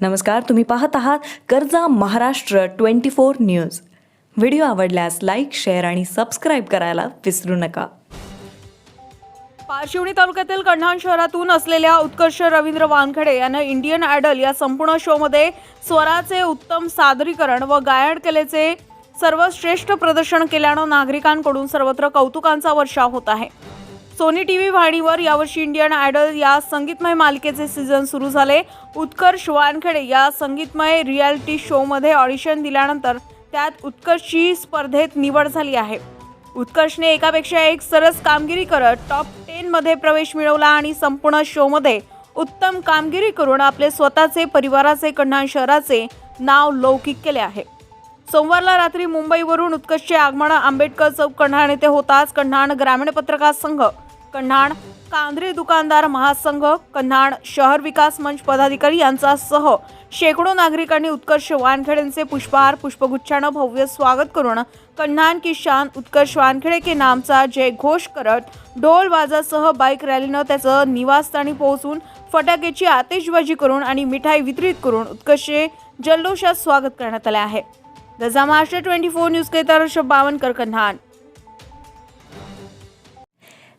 नमस्कार तुम्ही पाहत आहात कर्जा Maharashtra twenty four news. Video आवडल्यास लाईक शेअर आणि सबस्क्राईब करायला विसरू नका. पारशिवणी तालुक्यातील कन्हान शहरातून असलेल्या उत्कर्ष रवींद्र वानखडे यानं इंडियन आयडल या संपूर्ण शोमध्ये स्वराचे उत्तम सादरीकरण व गायन कलेचे सर्वश्रेष्ठ प्रदर्शन केल्यानं नागरिकांकडून सर्वत्र कौतुकांचा वर्षाव होत आहे. सोनी टी व्ही वाहिनीवर यावर्षी इंडियन आयडल या संगीतमय मालिकेचे सीझन सुरू झाले. उत्कर्ष वानखेडे या संगीतमय रियालिटी शोमध्ये ऑडिशन दिल्यानंतर त्यात उत्कर्षची स्पर्धेत निवड झाली आहे. उत्कर्षने एकापेक्षा एक सरस कामगिरी करत टॉप टेनमध्ये प्रवेश मिळवला आणि संपूर्ण शोमध्ये उत्तम कामगिरी करून आपले स्वतःचे परिवाराचे कन्हान शहराचे नाव लौकिक केले आहे. सोमवारला रात्री मुंबईवरून उत्कर्षचे आगमन आंबेडकर चौक कन्हाण येथे होताच कन्हाण ग्रामीण पत्रकार संघ कन्हाण कांद्रे दुकानदार महासंघ कन्हाण शहर विकास मंच पदाधिकारी यांच्यासह शेकडो नागरिकांनी उत्कर्ष वानखेडेंचे पुष्पहार पुष्पगुच्छानं भव्य स्वागत करून कन्हाण की शान उत्कर्ष वानखेडे के नामचा जय घोष करत ढोल वाजासह बाईक रॅलीनं त्याचं निवासस्थानी पोहोचून फटाक्याची आतिषबाजी करून आणि मिठाई वितरित करून उत्कर्षे जल्लोषात स्वागत करण्यात आले आहे. Gaja Maharashtra twenty four news K Bawankar Kanhan